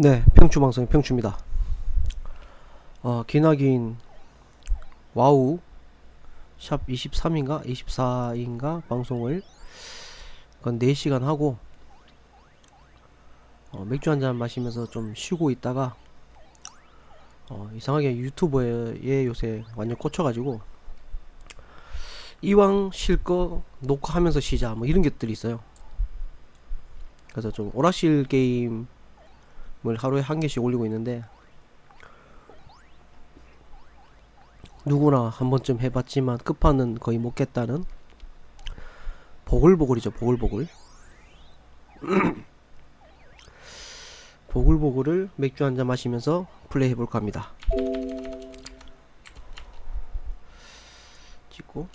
네, 평추 방송 평추입니다. 어, 기나긴 와우 샵 23인가 24인가 방송을 건 4시간 하고 어, 맥주 한 잔 마시면서 좀 쉬고 있다가 어, 이상하게 유튜브에 요새 완전 꽂혀가지고 이왕 쉴 거 녹화하면서 쉬자 뭐 이런 것들이 있어요. 그래서 좀 오락실 게임 을 하루에 한 개씩 올리고 있는데 누구나 한 번쯤 해봤지만 끝판은 거의 못 깼다는 보글보글이죠 보글보글. 보글보글을 맥주 한 잔 마시면서 플레이 해볼까 합니다. 찍고.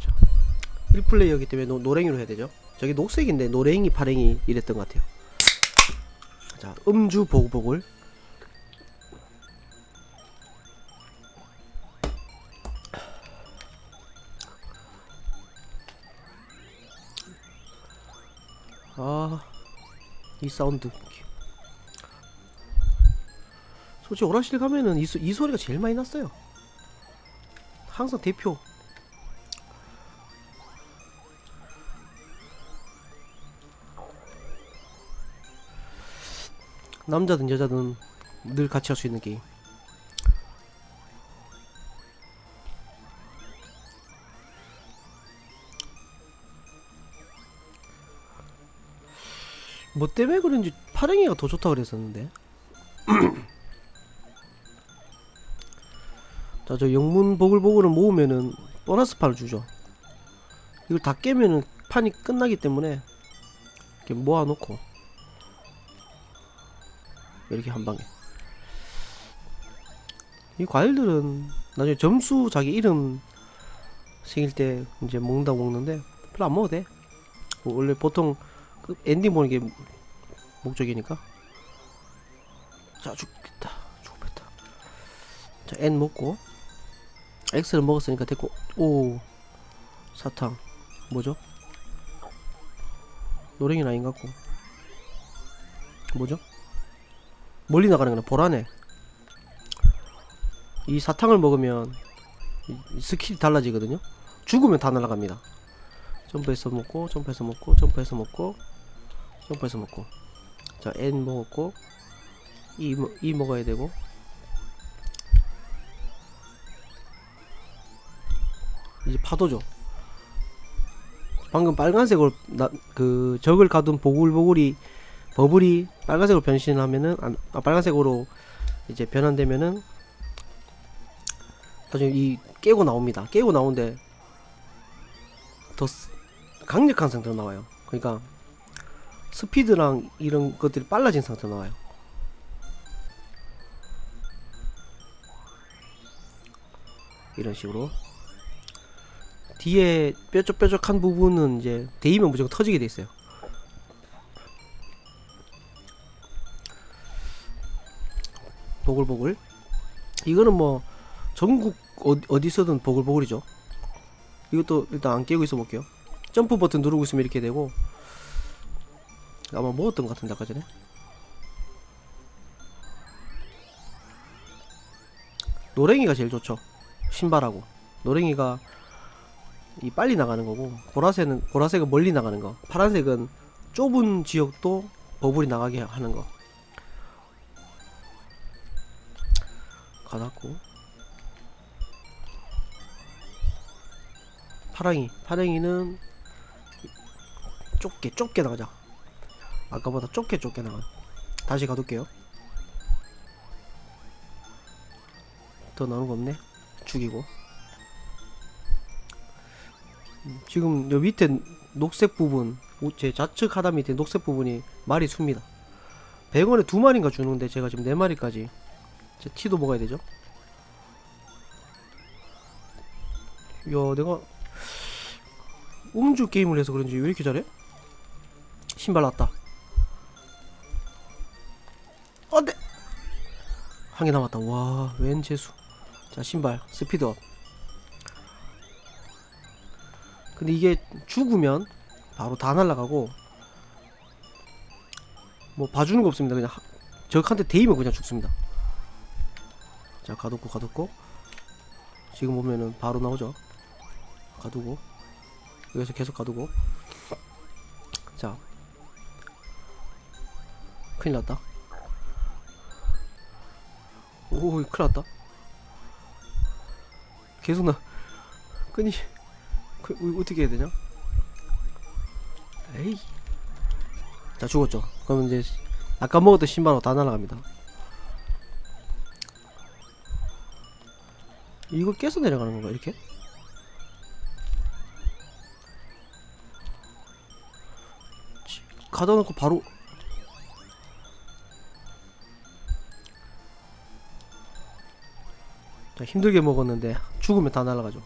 자, 1플레이어기 때문에 노, 노랭이로 해야 되죠 저기 녹색인데 노랭이 파랭이 이랬던 것 같아요. 자 음주 보글보글. 아이 사운드. 솔직히 오락실 가면은 이, 소, 이 소리가 제일 많이 났어요. 항상 대표 남자든 여자든 늘 같이 할 수 있는 게임. 뭐 때문에 그런지 파랭이가 더 좋다 그랬었는데. 자 저 영문 보글보글을 모으면은 보너스 판을 주죠. 이걸 다 깨면은 판이 끝나기 때문에 이렇게 모아놓고 이렇게 한 방에 이 과일들은 나중에 점수 자기 이름 생길 때 이제 먹는다고 먹는데 별로 안 먹어도 돼. 뭐 원래 보통 그 엔딩 보는 게 목적이니까. 자 죽겠다. 죽겠다. 자 N 먹고. X를 먹었으니까 됐고. 오 사탕. 뭐죠? 노랭이는 아닌 것 같고. 뭐죠? 멀리 나가는 거는 보라네. 이 사탕을 먹으면 이- 이 스킬이 달라지거든요. 죽으면 다 날아갑니다. 점프해서 먹고 점프해서 먹고 점프해서 먹고 점프해서 먹고. 자 N 먹었고 E, 먹- E 먹어야 되고. 이제 파도죠. 방금 빨간색으로 나, 그 적을 가둔 보글보글이 버블이 빨간색으로 변신하면은 안, 아, 빨간색으로 이제 변환되면은 나중에 이 깨고 나옵니다. 깨고 나오는데 더 스- 강력한 상태로 나와요. 그러니까 스피드랑 이런 것들이 빨라진 상태로 나와요. 이런 식으로 뒤에 뾰족뾰족한 부분은 이제 데이면 무조건 터지게 돼 있어요. 보글보글. 이거는 뭐 전국 어, 어디서든 보글보글이죠. 이것도 일단 안 깨고 있어 볼게요. 점프 버튼 누르고 있으면 이렇게 되고. 아마 먹었던 것 같은데 아까 전에? 노랭이가 제일 좋죠. 신발하고. 노랭이가 이 빨리 나가는 거고 보라색은 보라색은 멀리 나가는 거. 파란색은 좁은 지역도 버블이 나가게 하는 거 가닫고. 파랑이 파랑이는 좁게 좁게 나가자. 아까보다 좁게 좁게 나가. 다시 가둘게요. 더 나오는 거 없네. 죽이고. 음, 지금 여 밑에 녹색 부분 우- 제 좌측 하단 밑에 녹색 부분이 말이 숲니다. 100원에 두 마리인가 주는데 제가 지금 네 마리까지 제 티도 먹어야 되죠. 야, 내가 음주 게임을 해서 그런지 왜 이렇게 잘해? 신발 났다. 안돼. 한 개 남았다. 와, 웬 재수. 자, 신발 스피드업. 근데 이게 죽으면 바로 다 날라가고 뭐 봐주는 거 없습니다. 그냥 하- 적한테 대이면 그냥 죽습니다. 자 가뒀고 가뒀고 지금 보면은 바로 나오죠. 가두고 여기서 계속 가두고 자 큰일 났다. 오 큰일 났다. 계속 나 끈이 그, 어, 어떻게 해야 되냐? 에이 자 죽었죠. 그럼 이제 아까 먹었던 신발하고 다 날아갑니다. 이걸 깨서 내려가는 건가 이렇게? 치, 가다 놓고 바로 자 힘들게 먹었는데 죽으면 다 날아가죠.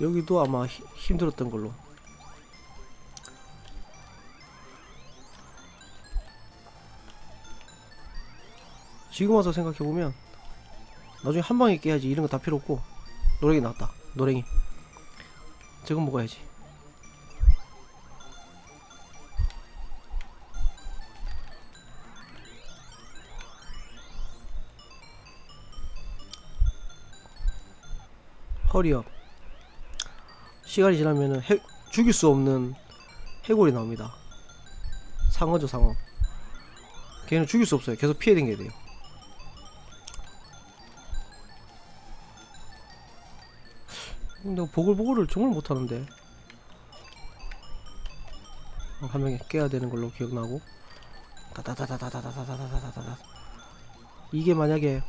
여기도 아마 히- 힘들었던 걸로. 지금 와서 생각해 보면 나중에 한 방에 깨야지 이런 거 다 필요 없고 노랭이 나왔다. 노랭이. 저거 먹어야지. 허리업. 시간이 지나면은 해, 죽일 수 없는 해골이 나옵니다. 상어죠 상어. 걔는 죽일 수 없어요. 계속 피해 댕겨야 돼요. 내가 보글보글을 정말 못하는데. 어, 한 명이 깨야 되는 걸로 기억나고. 다다다다다다다다다다다다 이게 만약에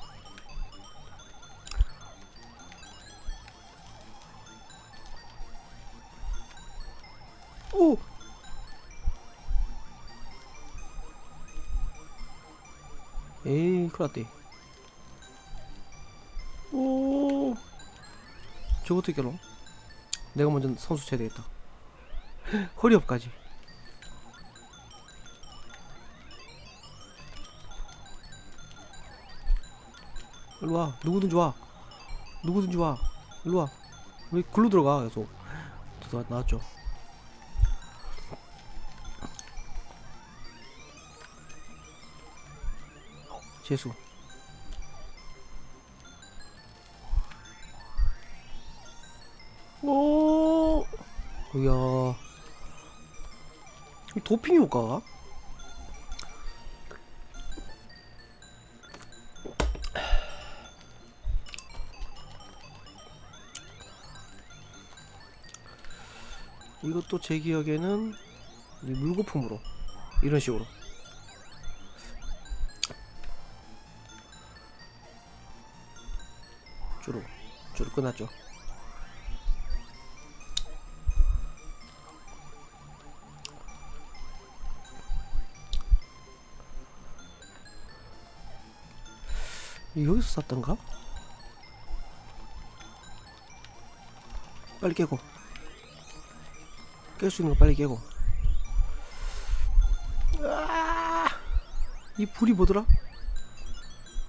오! 에이 큰일 났대 저거 어떻게 깨러 내가 먼저 선수 쳐야 되겠다. 허리업까지. 일로와. 누구든지 와. 누구든지 와. 일로와. 왜 글로 들어가 계속. 나왔죠? 재수 이야. 이 도핑 효과가 이것도 제 기억에는 이 물거품으로 이런 식으로. 주로 주로 끝났죠 여기서 샀던가? 빨리 깨고 깰 수 있는 거 빨리 깨고! 이 불이 뭐더라?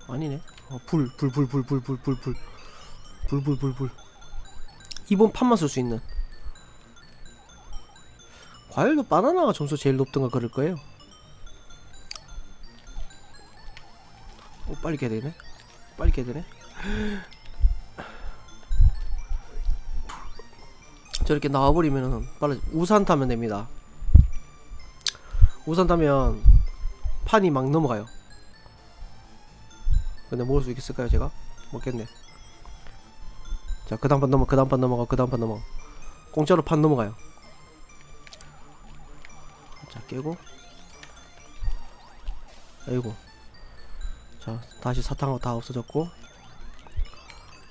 아니네 어, 불, 불, 불, 불, 불, 불, 불, 불, 불, 불, 불, 불. 이번 판만 쓸 수 있는. 과일도 바나나가 점수 제일 높던가 그럴 거예요. 어, 빨리 깨야 되네. 빨리 깨야 되네. 저렇게 나와버리면은 빨리 우산 타면 됩니다. 우산 타면 판이 막 넘어가요. 근데 먹을 수 있을까요 제가? 먹겠네 자 그 다음 판 넘어 그 다음 판 넘어가 그 다음 판 넘어가 공짜로 판 넘어가요 자 깨고 아이고 자 다시 사탕하고 다 없어졌고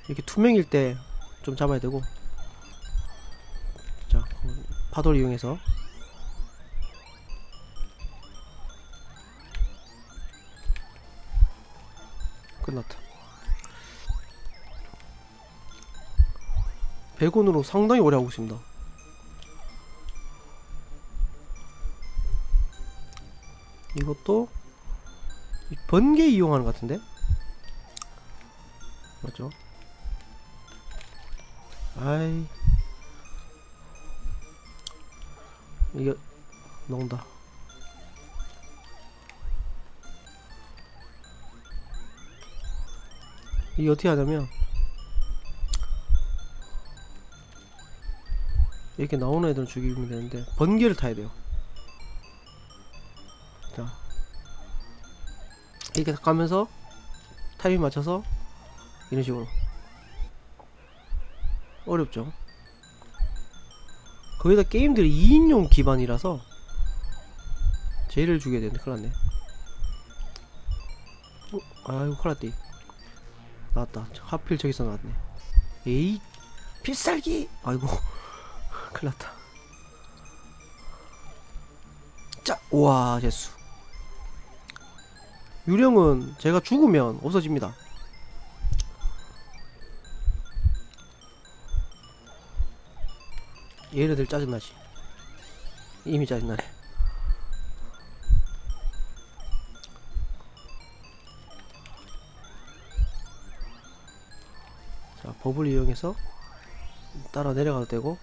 이렇게 투명일 때 좀 잡아야 되고 자 파도를 이용해서 끝났다. 100원으로 상당히 오래 하고 있습니다. 이것도 이 번개 이용하는 것 같은데? 맞죠? 아이 이게 나온다. 이게 어떻게 하냐면 이렇게 나오는 애들 죽이면 되는데 번개를 타야 돼요. 자 이렇게 가면서 타이밍 맞춰서 이런 식으로. 어렵죠. 거기다 게임들이 2인용 기반이라서 쟤를 죽여야 되는데 큰일 났네. 어? 아이고 큰일 났디 나왔다. 하필 저기서 나왔네. 에이 필살기! 아이고 큰일 났다. 자 우와 제수 유령은 제가 죽으면 없어집니다. 얘네들 짜증나지. 이미 짜증나네. 자 버블 이용해서 따라 내려가도 되고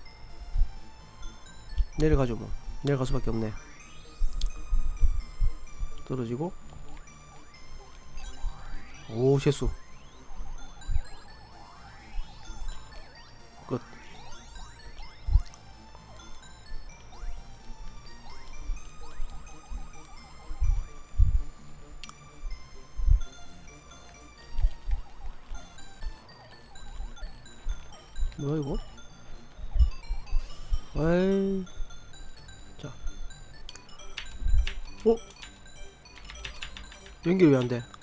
내려가죠 뭐. 내려갈 수밖에 없네. 떨어지고 오 실수 끝 뭐야 이거? 에이 자 어? 연결이 왜 안돼?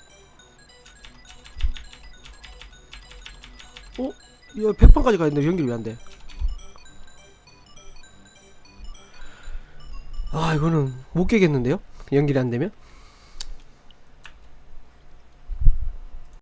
어? 야 100판까지 가있는데 연결이 왜 안 돼? 아 이거는 못 깨겠는데요? 연결이 안 되면?